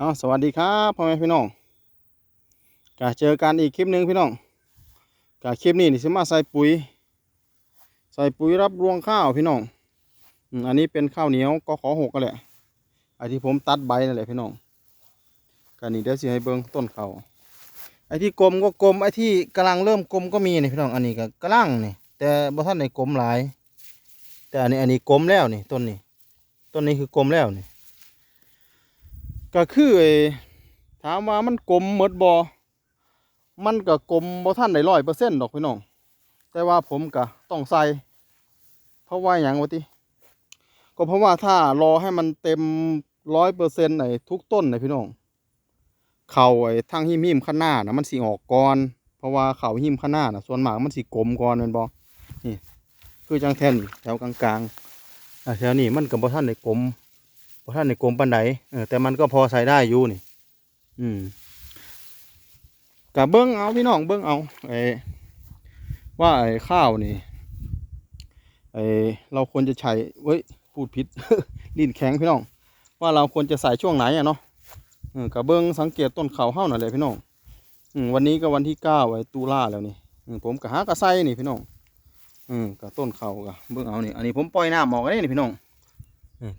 เอาสวัสดีครับพ่อแม่พี่น้องกะเจอกันอีกคลิปหนึ่งพี่น้องกะคลิปนี้นี่สิมาใส่ปุ๋ย ใส่ปุ๋ยรับรวงข้าวพี่น้องอืมอันนี้เป็นข้าวเหนียวก็ขอหกกันแหละไอที่ผมตัดใบนั่นแหละพี่น้องกะนี่เดี๋ยวสิให้เบิ่งต้นเขาไอที่กลมก็กลมไอที่กำลังเริ่มกลมก็มีนี่พี่น้องอันนี้ก็กำลังนี่แต่บ่ทันได้กลมหลาย แต่อันนี้อันนี้กลมแล้วนี่ต้นนี้ต้นนี้คือกลมแล้วนี่ ก็คือไอ้ถามว่ามันกลมหมดบอมันก็กลมบ่ท่านได้ร้อยเปอร์เซ็นต์ดอกพี่น้อง แต่ว่าผมก็ต้องใส่ เพราะว่าอย่างวะติก็เพราะว่าถ้ารอให้มันเต็มร้อยเปอร์เซ็นต์ไอ้ทุกต้นนพี่น้อง เข่าไอ้ทางหิมหิมข้างหน้านะมันสีออกก่อน เพราะว่าเข่าหิมข้างหน้านะส่วนมากมันสีกลมก่อนแมันบอนี่ คือจังแทนนี่แถวกลางๆแถวนี้มันก็บ่ท่านได้กลม พราะท่านในกลมปันไดเออแต่มันก็พอใส่ได้อยู่นี่ อืมกับเบิ้งเอาพี่น้องเบิ้งเอาไอ้ว่าไอ้ข้าวนี่ไอ้เราควรจะใช้เว้ยพูดผิดลิ้นแข็งพี่น้อง ว่าเราควรจะใส่ช่วงไหนอะเนาะเออกับเบิ้งสังเกตต้นเขาเฮ้าหน่อยเลยพี่น้องอืมวันนี้ก็วันที่เก้าไอ้ตุลาแล้วนี่อืมผมกะหากระไซนี่พี่น้องอืมกับต้นเขากะเบิ้งเอานี่อันนี้ผมปล่อยน้ำออกได้นี่พี่น้อง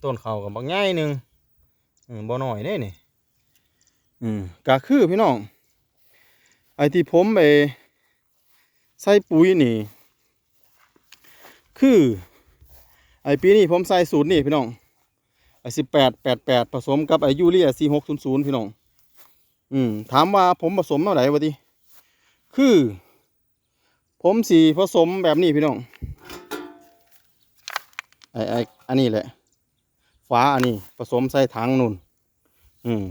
ต้นเขากับบางง่ายหนึ่งบ่หน่อยเด้นี่อืมก็คือพี่น้อง ไอที่ผมไปใส่ปุ๋ยนี่ คือ ไอปีนี้ผมใส่สูตรนี่พี่น้อง ไอสิบแปดแปดแปดผสมกับไอยูเรียสี่หกศูนย์ศูนย์พี่น้อง อืมถามว่าผมผสมเท่าไหร่วะดิคือ ผมสีผสมแบบนี้พี่น้อง ไอไออันนี้แหละ ฟ้าอันนี้ผสมใส่ถังนุ่น อืม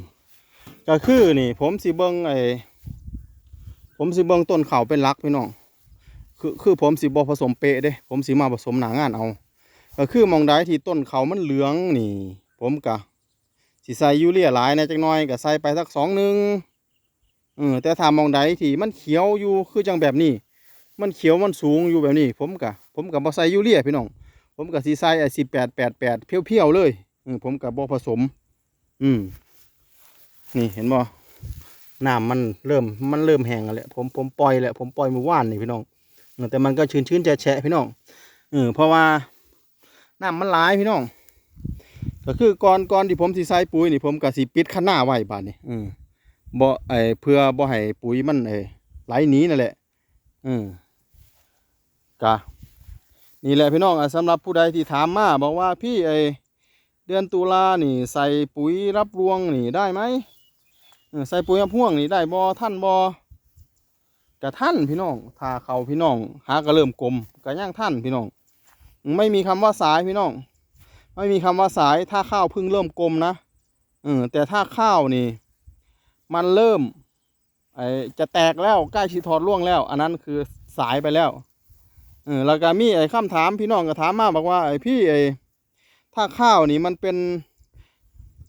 ก็คือนี่ผมสิเบิงไอ้ผมสิเบิงต้นเขาเป็นลักพี่น้องคือคือผมสิบอผสมเปะเด้ ผมสิมาผสมหนางานเอา ก็คือมองได้ที่ต้นเขามันเหลืองนี่ ผมกะสิใส่ยูเรียหลายนะจักหน่อยก็ใส่ไปสักสองหนึ่งเออแต่ถ้ามองได้ที่มันเขียวอยู่คือจังแบบนี้ มันเขียวมันสูงอยู่แบบนี้ ผมกะผมกะบ่ใส่ยูเรียพี่น้อง ผมกับซีไซไอสิแปดแปดแปดเพี้ยวๆเลย ผมกับบอผสม อืม นี่เห็นบ่น้ำมันเริ่มมันเริ่มแห้งแล้วแหละผมผมปล่อยแล้วผมปล่อยมื่อวานนี่พี่น้องแต่มันก็ชื้นชื้นแฉะพี่น้องเออเพราะว่าน้ำมันหลายพี่น้องก็คือก่อนก่อนที่ผมสิใส่ปุ๋ยนี่ผมก็สิปิดข้างหน้าไว้บาดนี่อืมบ่ไอเพื่อบ่ให้ปุ๋ยมันไอไหลหนีนั่นแหละอืมกะนี่แหละพี่น้องสำหรับผู้ใดที่ถามมาบอกว่าพี่ไอ เดือนตุลานี่ใส่ปุ๋ยรับรวงนี่ได้ไหมใส่ปุ๋ยพ่วงนี่ได้บอท่านบอกะท่านพี่น้องถ้าเขาพี่น้อง หาก็เริ่มกลมกะย่างท่านพี่น้อง ไม่มีคำว่าสายพี่น้อง ไม่มีคำว่าสายถ้าข้าวเพิ่งเริ่มกลมนะเออแต่ถ้าข้าวนี่ มันเริ่มไอจะแตกแล้วใกล้ชีทอดร่วงแล้ว อันนั้นคือสายไปแล้วเออแล้วก็มีไอ้คำถามพี่น้องก็ถามมาบอกว่าไอ้พี่ไอ้ ถ้าข้าวนี่มันเป็น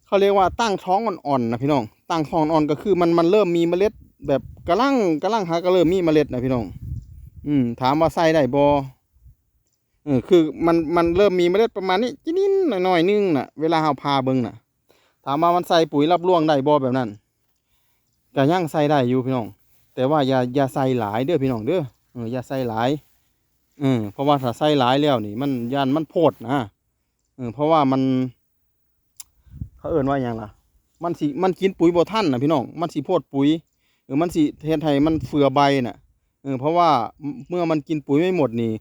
เขาเรียกว่าตั้งท้องอ่อนๆนะพี่น้อง ตั้งท้องอ่อนก็คือมันมันเริ่มมีเมล็ด แบบกระลังกระลังหาก็เริ่มมีเมล็ดนะพี่น้อง อืม ถามว่าใส่ได้บอเออคือมันมันเริ่มมีเมล็ดประมาณนี้จินิดหน่อยๆนึงน่ะ เวลาเราพาเบิ่งน่ะ ถามว่ามันใส่ปุ๋ยรับร่วงได้บอแบบนั้นก็ยังใส่ได้อยู่พี่น้อง แต่ว่าอย่าอย่าใส่หลายเด้อพี่น้องเด้อเอออย่าใส่หลายเออเพราะว่าถ้าใส่หลายแล้วนี่ มันยันมันโพดนะ ออเพราะว่ามัน เขาเอ่นว่าอย่างล่ะ มันสิมันกินปุ๋ยบ่ทันนะพี่น้องมันสิโพดปุ๋ยเออมันสิเฮ็ดให้มันเฟือใบน่ะเออเพราะว่าเมื่อมันกินปุ๋ยไม่หมดนี่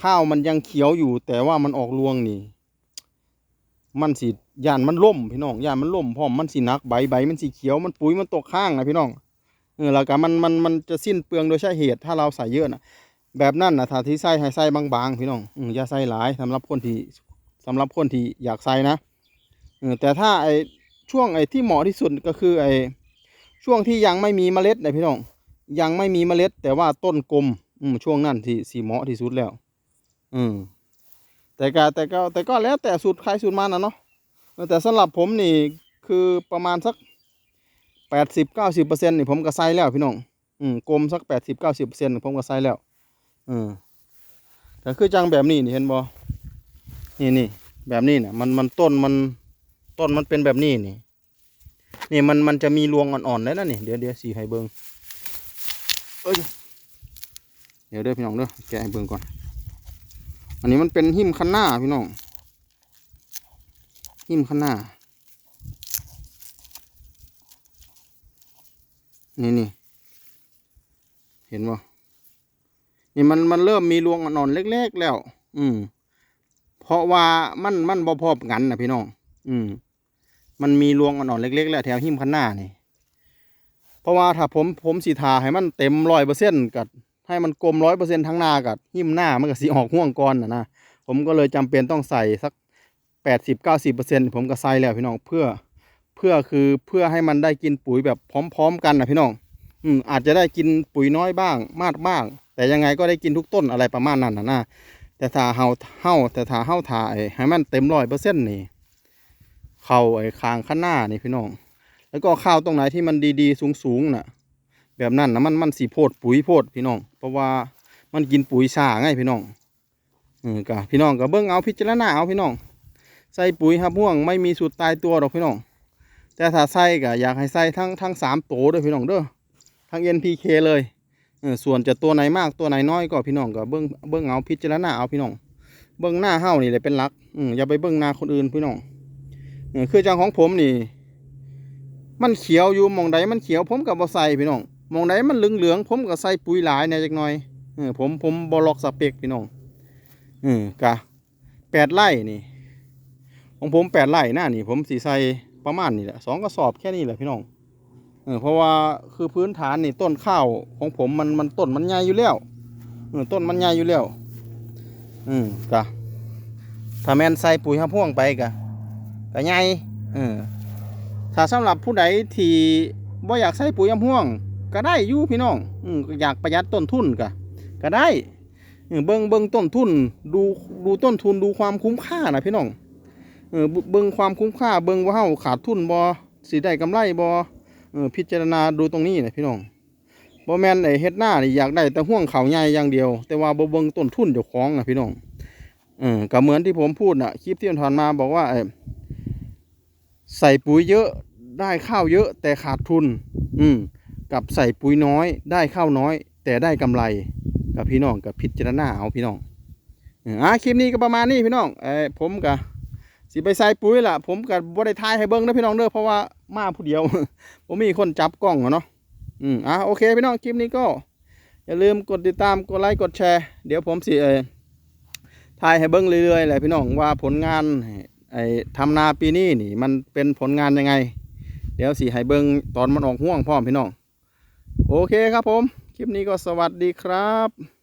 ข้าวมันยังเขียวอยู่ แต่ว่ามันออกรวงนี่ มันสิย่านมันล่มพี่น้องย่านมันล่มพร้อมมันสิหนักใบใบ มันสิเขียวมันปุ๋ยมันตกข้างนะพี่น้องเออแล้วก็มันมันมันจะสิ้นเปลืองโดยใช่เหตุถ้าเราใส่เยอะน่ะแบบนั้นนะถ้าที่ใส่ให้ใส่บางๆพี่น้องอืมอย่าใส่หลายสำหรับคนที่ สำหรับคนที่อยากใส่นะแต่ถ้าไอช่วงไอที่เหมาะที่สุดก็คือไอช่วงที่ยังไม่มีเมล็ดนะพี่น้องยังไม่มีเมล็ด แต่ว่าต้นกลมอืมช่วงนั้นที่สีเหมาะที่สุดแล้ว อืมแต่ก็แต่ก็แต่ก็แล้วแต่สูตรใครสูตรมันนะเนาะแต่สำหรับผมนี่คือประมาณสักแปดสิบเก้าสิบเปอร์เซ็นต์นี่ผมก็ใส่แล้วพี่น้องอืมกลมสักแปดสิบเก้าสิบเปอร์เซ็นต์ผมก็ใส่แล้วอืมแต่คือจังแบบนี้นี่เห็นบ่ นี่นี่แบบนี้เนี่ยมันมันต้นมันต้นมันเป็นแบบนี้นี่นี่มันมันจะมีรวงอ่อนๆแล้วนะนี่เดี๋ยวเดี๋ยวสีให้เบิงเอ้ยเดี๋ยวเด้อพี่น้องเด้อแกะให้เบิงก่อน อันนี้มันเป็นหิมคันหน้าพี่น้องหิมคันหน้านี่นี่เห็นบ่นี่มันมันเริ่มมีรวงอ่อนๆเล็ก ๆ แล้ว อืม เพราะว่ามันมันบ่พอบกันนะพี่น้อง อืม มันมีรวงอ่อนๆเล็กๆแล้วแถวหิมคันหน้านี่ เพราะว่าถ้าผมผมสีทาให้มันเต็มร้อยเปอร์เซ็นต์กับให้มันกลมร้อยเปอร์เซ็นต์ทั้งหน้ากับหิมหน้ามันก็สีออกห่วงก่อนนะนะผมก็เลยจำเป็นต้องใส่สักแปดสิบเก้าสิบเปอร์เซ็นต์ผมก็ใส่แล้วพี่น้องเพื่อเพื่อคือเพื่อให้มันได้กินปุ๋ยแบบพร้อม ๆ กันนะพี่น้อง อืมอาจจะได้กินปุ๋ยน้อยบ้าง มากบ้าง แต่ยังไงก็ได้กินทุกต้นอะไรประมาณนั้นนะนะ แต่ถ้าเฮาเฮาแต่ถ้าเฮาถ่ายให้มันเต็มร้อยเปอร์เซ็นต์นี่ เข้าไอ้คางข้างหน้านี่พี่น้อง แล้วก็ข้าวตรงไหนที่มันดีๆสูงๆน่ะ แบบนั้นนะมันมันสีโพดปุ๋ยโพดพี่น้อง เพราะว่ามันกินปุ๋ยช้าไงพี่น้องเออกะพี่น้องก็เบิ่งเอาพิจารณาเอาพี่น้อง ใส่ปุ๋ยครับพ่วงไม่มีสูตรตายตัวหรอกพี่น้อง แต่ถ้าใส่ก็อยากให้ใส่ทั้งทั้งสามโตด้วยพี่น้องเด้อ ทั้ง NPK เลย ส่วนจะตัวไหนมากตัวไหนน้อยก็พี่น้องก็เบิ่งเบิ่งเอาพิจารณาเอาพี่น้อง เบิ่งหน้าเฮานี่แหละเป็นหลักอือย่าไปเบิ่งหน้าคนอื่นพี่น้องเออคือจังของผมนี่ มันเขียวอยู่มองใดมันเขียวผมกับบ่ใส่พี่น้องมองใดมันเหลืองเหลืองผมก็ใส่ปุ๋ยหลายแหน่จักหน่อยเออผมผมบล็อกสเปกพี่น้องเออกะแปดไร่นี่ ของผมแปดไร่หน้านี่ ผมสีใส่ประมาณนี่แหละสองกระสอบแค่นี้แหละพี่น้อง เออเพราะว่าคือพื้นฐานนี่ต้นข้าวของผมมันมันต้นมันใหญ่อยู่แล้วเออต้นมันใหญ่อยู่แล้วอืมกะถ้าแมนใส่ปุ๋ยห้าพ่วงไปกะก็ใหญ่เออถ้าสำหรับผู้ใดที่บ่อยากใส่ปุ๋ยยำห่วง ก็ได้อยู่พี่น้องอืมอยากประหยัดต้นทุนก็ก็ได้เบิ่งเบิ่งต้นทุนดูดูต้นทุนดูความคุ้มค่านะพี่น้องเออเบิ่งความคุ้มค่าเบิ่งว่าเฮาขาดทุนบ่สิได้กำไรบ่ เออพิจารณาดูตรงนี้นะพี่น้องบ่แมนไอเฮ็ดหน้านี่อยากได้แต่ห่วงเขาใหญ่อย่างเดียว แต่ว่าบ่เบิ่งต้นทุนเจ้าของนะพี่น้องเออก็เหมือนที่ผมพูดน่ะคลิปที่ผ่านมาบอกว่าเอ่อใส่ปุ๋ยเยอะได้ข้าวเยอะ แต่ขาดทุน อืมกับใส่ปุ๋ยน้อย ได้ข้าวน้อย แต่ได้กำไรกับพี่น้องกับพิจารณาเอาพี่น้องเอออะคลิปนี้ก็ประมาณนี้พี่น้องเออผมกับ สิไปใส่ปุ๋ยล่ะ ผมกับบ่ได้ทายให้เบิ้งนะพี่น้องเด้อเพราะว่ามาผู้เดียวผมมีคนจับกล้องเนาะอืมอะโอเคพี่น้องคลิปนี้ก็ อย่าลืมกดติดตามกดไลค์กดแชร์ เดี๋ยวผมสิเออถ่ายให้เบิ้งเรื่อยๆแหละพี่น้องว่าผลงานไอ้ทำนาปีนี้นี่ มันเป็นผลงานยังไง เดี๋ยวสิให้เบิ้งตอนมันออกห่วงพร้อมพี่น้อง โอเคครับผม คลิปนี้ก็สวัสดีครับ